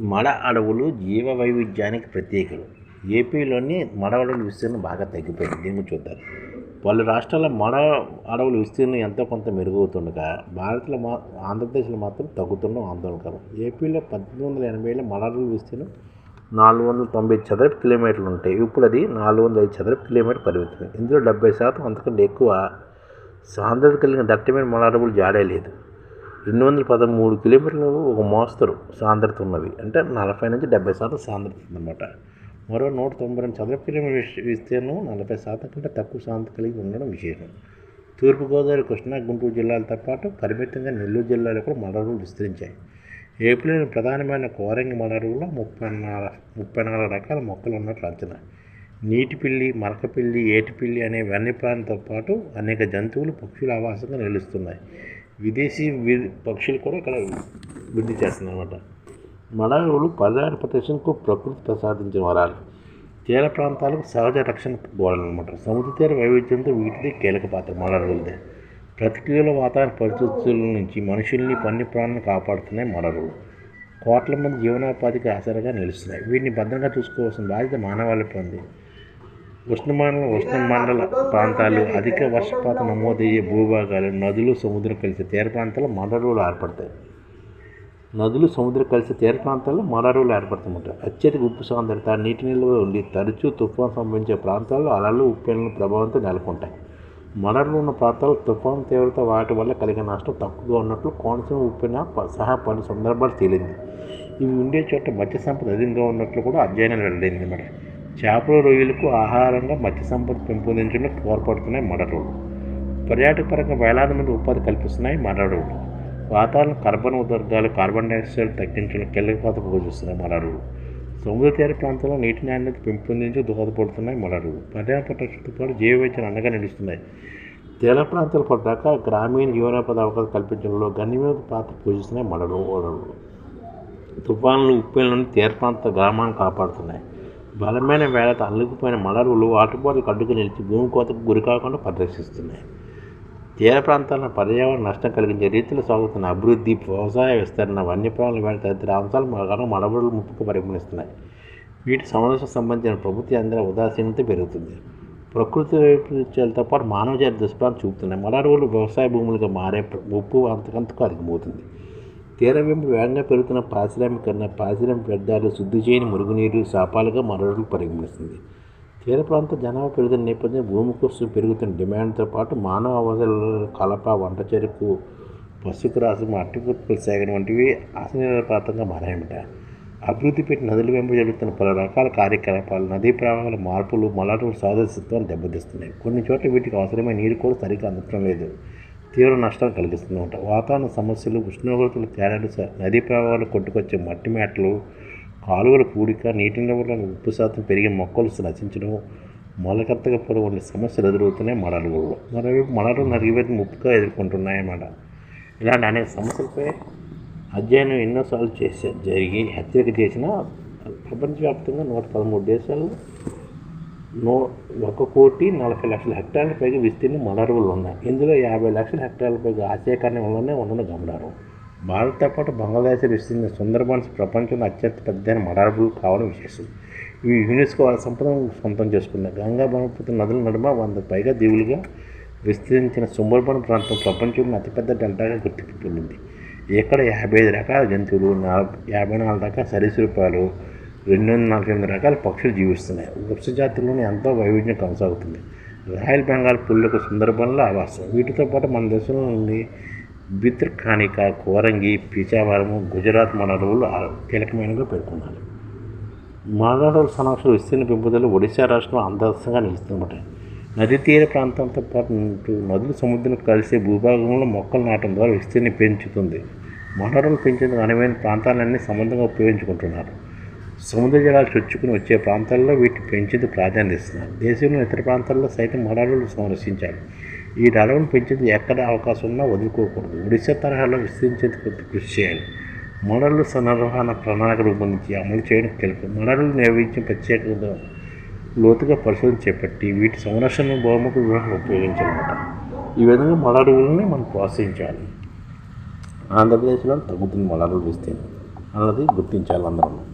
మడ అడవులు జీవ వైవిధ్యానికి ప్రత్యేకలు. ఏపీలోని మడ అడవుల విస్తీర్ణం బాగా తగ్గిపోయింది. దీని గురించి చూద్దాం. పలు రాష్ట్రాల మడ అడవుల విస్తీర్ణం ఎంతో కొంత మెరుగవుతుండగా భారత్లో మా ఆంధ్రప్రదేశ్లో మాత్రం తగ్గుతున్న ఆందోళనకరం. ఏపీలో పద్దెనిమిది వందల ఎనభైలో మడ అడవుల విస్తీర్ణం నాలుగు వందల తొంభై చదరపు కిలోమీటర్లు ఉంటాయి ఇప్పుడు అది నాలుగు వందల ఐదు చదరపు కిలోమీటర్ పరిమితం ఇందులో డెబ్బై శాతం అంతకంటే ఎక్కువ సాంద్రత కలిగిన దట్టమైన మడ అడవులు జాడే లేదు. రెండు వందల పదమూడు కిలోమీటర్లు ఒక మోస్తరు సాంద్రత ఉన్నది. అంటే నలభై నుంచి డెబ్బై శాతం సాంద్రత ఉందన్నమాట. మరో నూట తొంభై రెండు చదరపు కిలోమీటర్ విస్తీర్ణం నలభై శాతం కంటే తక్కువ సాంద్రత కలిగి ఉండడం విశేషం. తూర్పుగోదావరి కృష్ణా గుంటూరు జిల్లాలతో పాటు పరిమితంగా నెల్లూరు జిల్లాలో కూడా మడరువులు విస్తరించాయి. ఏపీలోని ప్రధానమైన కోరంగి మడరువులో ముప్పై నాలుగు ముప్పై నాలుగు రకాల మొక్కలు ఉన్నట్లు అంచనా. నీటిపిల్లి మరకపిల్లి ఏటిపిల్లి అనే వన్యప్రాణితో పాటు అనేక జంతువులు పక్షుల ఆవాసంగా నిలుస్తున్నాయి. విదేశీ వి- పక్షులు కూడా ఇక్కడ వృద్ధి చేస్తున్నాయి అన్నమాట మడవులు పర్యాటక ప్రదేశంకు ప్రకృతి ప్రసాదించిన వరాలు తీర ప్రాంతాలకు సహజ రక్షణ గోడలన్నమాట సముద్ర తీర వైవిధ్యంతో వీటిది కీలక పాత్ర మడరులదే ప్రతికూల వాతావరణ పరిస్థితుల నుంచి మనుషుల్ని వన్య ప్రాణులను కాపాడుతున్నాయి మడరులు కోట్ల మంది జీవనోపాధికి ఆసరగా నిలుస్తున్నాయి. వీటిని భద్రంగా చూసుకోవాల్సిన బాధ్యత మానవాళిపై ఉంది. ఉష్ణమండల ఉష్ణమండల ప్రాంతాలు అధిక వర్షపాతం నమోదయ్యే భూభాగాలు నదులు సముద్రం కలిసే తీర ప్రాంతాల్లో మడరువులు ఏర్పడతాయి. నదులు సముద్రం కలిసి తీర ప్రాంతాల్లో మడరువులు ఏర్పడుతుంటాయి అత్యధిక ఉప్పు సాంద్రత నీటి నిల్వ ఉండి తరచూ తుఫాను సంభవించే ప్రాంతాల్లో అలలు ఉప్పెనుల ప్రభావంతో నెలకొంటాయి. మడరులు ఉన్న ప్రాంతాల్లో తుఫాను తీవ్రత వాటి వల్ల కలిగే నష్టం తక్కువగా ఉన్నట్లు కోనసీమ ఉప్పెన ప- సహా పలు సందర్భాలు తేలింది. ఇవి ఉండే చోట మత్స్య సంపద అధికంగా ఉన్నట్లు కూడా అధ్యయనాలు వెల్లడైంది అన్నమాట. చేపల రొయ్యలకు ఆహారంగా మత్స్య సంపద పెంపొందించడంలో తోడ్పడుతున్నాయి మడరువులు పర్యాటక పరంగా వేలాది మంది ఉపాధి కల్పిస్తున్నాయి మడరువులు వాతావరణ కార్బన్ ఉదర్గాలు కార్బన్ డైఆక్సైడ్ తగ్గించడం కీలక పాత్ర పోషిస్తున్నాయి మడరువులు సముద్ర తీర ప్రాంతంలో నీటి నాణ్యత పెంపొందించి దోహదపడుతున్నాయి మడరువులు పర్యాటక పరిస్థితితో పాటు జీవ వైద్యం అండగా నిలుస్తున్నాయి. తీర ప్రాంతాల పడ్డాక గ్రామీణ జీవనోపాధి అవకాశం కల్పించడంలో గణనీయమైన పాత్ర పోషిస్తున్నాయి మడరువులు తుఫాన్లు ఉప్పెల నుండి తీర ప్రాంత గ్రామాలను కాపాడుతున్నాయి. బలమైన వేళతో అల్లుకుపోయిన మలరులు వాటర్బాటిల్ అడ్డుకు నిలిచి భూమి కోతకు గురి కాకుండా పరిరక్షిస్తున్నాయి. తీర ప్రాంతాలను పర్యావరణ నష్టం కలిగించే రీతిలో సాగుతున్న అభివృద్ధి వ్యవసాయ విస్తరణ వన్యప్రాణుల వేట తదితర అంశాలు మరణం మడబడులు ముప్పుకు పరిగణిస్తున్నాయి. వీటి సంరక్షణ సంబంధించిన ప్రభుత్వ అందర ఉదాసీనత పెరుగుతుంది. ప్రకృతి వైపరీత్యాలతో పాటు మానవ జాతి దుష్ప్రాంతం చూపుతున్నాయి. మలరువులు వ్యవసాయ భూములుగా మారే ముప్పు అంతకంతకు అధికమవుతుంది. తీర వెంపు వేగంగా పెరుగుతున్న పారిశ్రామికరణ పారిశ్రామిక వ్యర్థాలు శుద్ధి చేయని మురుగునీరు శాపాలుగా మరొకరు పరిగణిస్తుంది. తీర ప్రాంత జనాభా పెరుగుతున్న నేపథ్యంలో భూమి కోసం పెరుగుతున్న డిమాండ్తో పాటు మానవ అవసరాలు కలప వంట చెరుకు పసుపు రాసం ఉత్పత్తి సేకరణ వంటివి ఆశనీయపాతంగా మారాయమట అభివృద్ధి పెట్టి నదుల వెంబ జరుగుతున్న పలు రకాల కార్యకలాపాలు నదీ ప్రవాహాల మార్పులు మలాటల సహజస్తిత్వాన్ని దెబ్బతీస్తున్నాయి. కొన్ని చోట్ల వీటికి అవసరమైన నీరు కూడా సరిగ్గా అందటం లేదు. తీవ్ర నష్టాలు కలిగిస్తుందన్నమాట వాతావరణ సమస్యలు ఉష్ణోగ్రతలు తేడాలు నదీ ప్రవాహాలు కొట్టుకొచ్చే మట్టి మేటలు కాలువల పూడిక నీటి నిల్వలను ఉప్పు శాతం పెరిగి మొక్కలు నశించడం మొలకెత్తగా పొడవు వంటి సమస్యలు ఎదురవుతున్నాయి మడలుగుల్లో మరోవైపు మడలు నరిగివేత ముప్పుగా ఎదుర్కొంటున్నాయన్నమాట. ఇలాంటి అనేక సమస్యలపై అధ్యయనం ఎన్నోసార్లు చేసే జరిగి హెచ్చరిక చేసిన ప్రపంచవ్యాప్తంగా నూట పదమూడు దేశాలు నో ఒక కోటి నలభై లక్షల హెక్టార్ల పైగా విస్తీర్ణ మలరువులు ఉన్నాయి. ఇందులో యాభై లక్షల హెక్టార్ల పైగా ఆశయకరణంలోనే ఉండడం గమనారు భారత్తో పాటు బంగ్లాదేశ్ విస్తీర్ణ సుందర్బన్స్ ప్రపంచంలో అత్యంత పెద్దైన మలరువులు కావడం విశేషం. ఇవి యునెస్కో వాళ్ళ సంపదను సొంతం చేసుకున్నాయి. గంగా బ్రహ్మపుత్ర నదుల నడుమ వంద పైగా దీవులుగా విస్తరించిన సుందర్బన్ ప్రాంతం ప్రపంచంలో అతిపెద్ద డెల్టాగా గుర్తింపు పొందింది. ఇక్కడ యాభై ఐదు రకాల జంతువులు యాభై నాలుగు రకాల సరీసృపాలు రెండు వందల నలభై ఎనిమిది రకాల పక్షులు జీవిస్తున్నాయి. వృక్ష జాతుల్లోనే ఎంతో వైవిధ్యం కొనసాగుతుంది. రాయల్ బెంగాల్ పుల్లకు సుందరబన్ల ఆవాసం వీటితో పాటు మన దేశంలో నుండి బిత్రకానిక కోరంగి పీచావరము గుజరాత్ మనరువులు కీలకమైనగా పేర్కొన్నారు. మానవుల సమస్యలు విస్తీర్ణ పెంపుదల ఒడిశా రాష్ట్రం అంతస్తంగా నిలుస్తుందన్నమాట నదీ తీర ప్రాంతంతో పాటు నదులు సముద్రం కలిసే భూభాగంలో మొక్కలు నాటడం ద్వారా విస్తీర్ణ పెంచుతుంది. వనరులు పెంచేందుకు అనువైన ప్రాంతాలన్నీ సమర్థంగా ఉపయోగించుకుంటున్నారు. సముద్ర జలాలు చొచ్చుకుని వచ్చే ప్రాంతాల్లో వీటిని పెంచేందుకు ప్రాధాన్యత ఇస్తున్నారు. దేశంలో ఇతర ప్రాంతాల్లో సైతం మడవులు సంరక్షించాలి ఈ అడవులను పెంచేందుకు ఎక్కడ అవకాశం ఉన్నా వదులుకోకూడదు. ఒడిశా తరహాలో విస్తరించేందుకు కృషి చేయాలి మోడళ్ళు సన్నర్వహణ ప్రణాళిక రూపొందించి అమలు చేయడం కీలకం. మోడళ్ళు నిర్వహించిన ప్రత్యేక లోతుగా పరిశోధన చేపట్టి వీటి సంరక్షణ బహుముఖ వివాహం ఉపయోగించాలన్నమాట. ఈ విధంగా మలడుగులని మనం ప్రోత్సహించాలి. ఆంధ్రప్రదేశ్లో తగ్గుతుంది మలడుగులు విస్తీర్ణం అన్నది గుర్తించాలి అందరం.